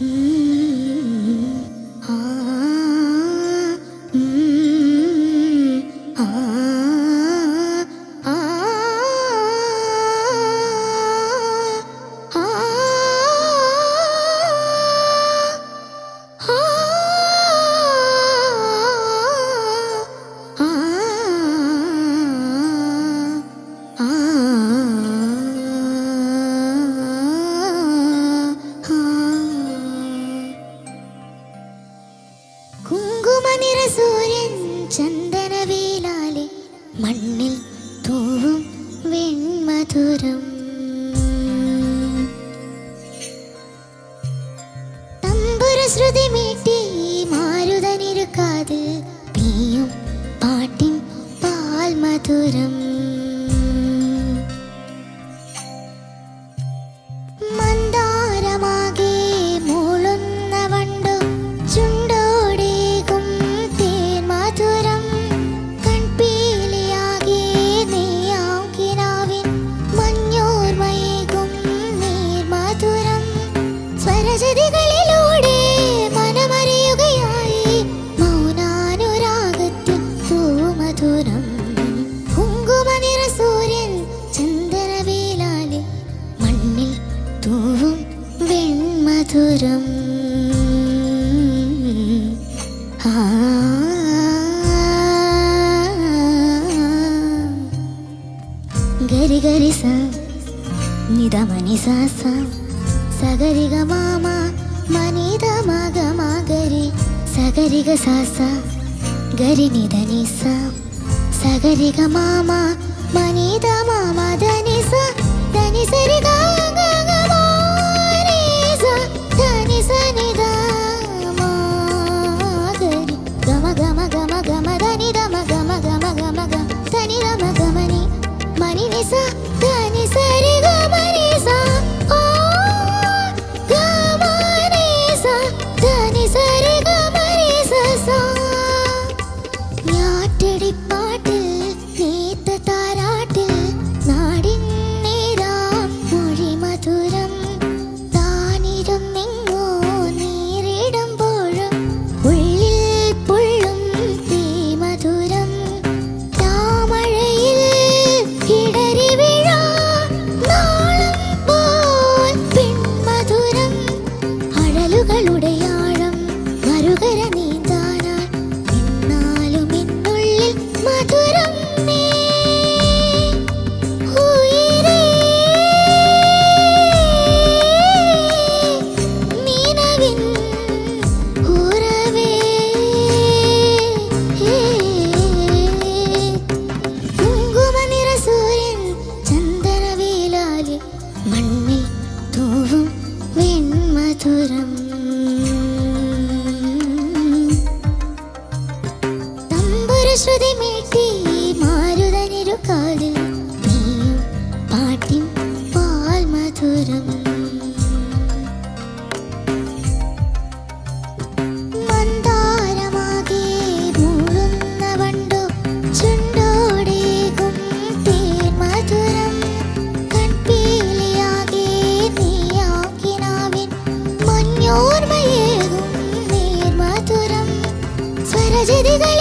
Mm-hmm. ചന്ദനവേലാലെ മണ്ണിൽ തൂവും വെൺമധുരം. തമ്പുര ശ്രുതി മീട്ടി മാരുതനിരുക്കാത് നീയും പാട്ടിൻ പാൽ മധുരം മധുരം. ഗരി ഗരി സ നിധമനി സ സഗരിഗ മാമ മനിത മഗ മഗരി സഗരിഗ സാസ ഗരി നിധനി സ സഗരിഗ മാമ മനിത മാമ ധനി സ ധനി ഗ さ、谷さ。മധുരം. തമ്പുര ശ്രുതി മീട്ടി. 姐姐地位